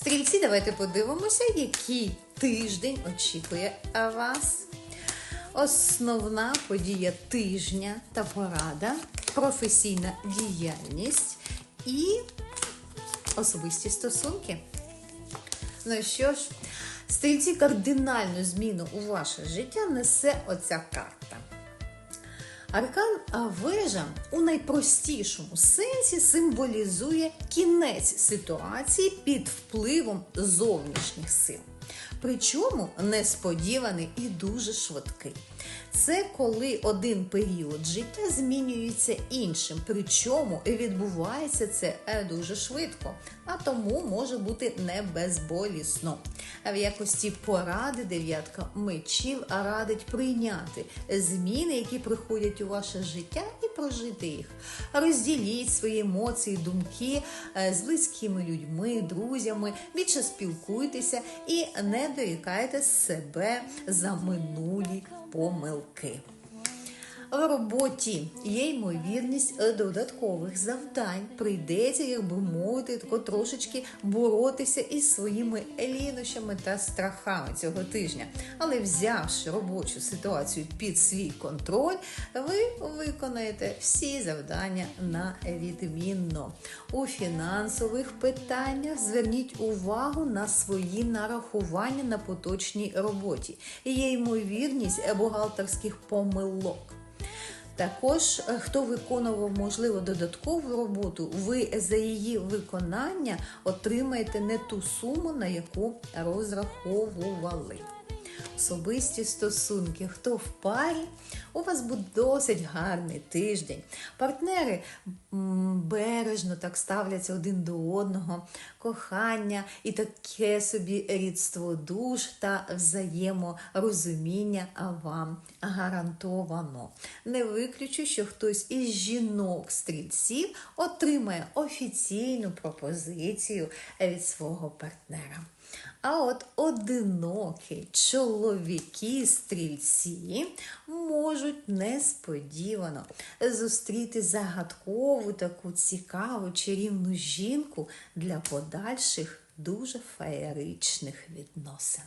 Стрільці, давайте подивимося, який тиждень очікує вас. Основна подія тижня та порада, професійна діяльність і особисті стосунки. Ну що ж, стрільці кардинальну зміну у ваше життя несе оця карта. Аркан вежа у найпростішому сенсі символізує кінець ситуації під впливом зовнішніх сил. Причому несподіваний і дуже швидкий. Це коли один період життя змінюється іншим, причому відбувається це е, дуже швидко, а тому може бути не безболісно. В якості поради дев'ятка мечів радить прийняти зміни, які приходять у ваше життя, і прожити їх. Розділіть свої емоції, думки е, з близькими людьми, друзями, більше спілкуйтеся і не дорікайте себе за минулі помилки. В роботі є ймовірність додаткових завдань. Прийдеться, як би мовити, тако трошечки боротися із своїми лінощами та страхами цього тижня. Але взявши робочу ситуацію під свій контроль, ви виконаєте всі завдання на відмінно. У фінансових питаннях зверніть увагу на свої нарахування на поточній роботі. Є ймовірність бухгалтерських помилок. Також, е, хто виконував, можливо, додаткову роботу, ви за її виконання отримаєте не ту суму, на яку розраховували. Особисті стосунки, хто в парі, у вас буде досить гарний тиждень. Партнери бережно так ставляться один до одного, кохання і таке собі рідство душ та взаєморозуміння вам гарантовано. Не виключу, що хтось із жінок-стрільців отримає офіційну пропозицію від свого партнера. А от одинокі чоловіки-стрільці можуть несподівано зустріти загадкову таку цікаву чарівну жінку для подальших дуже феєричних відносин.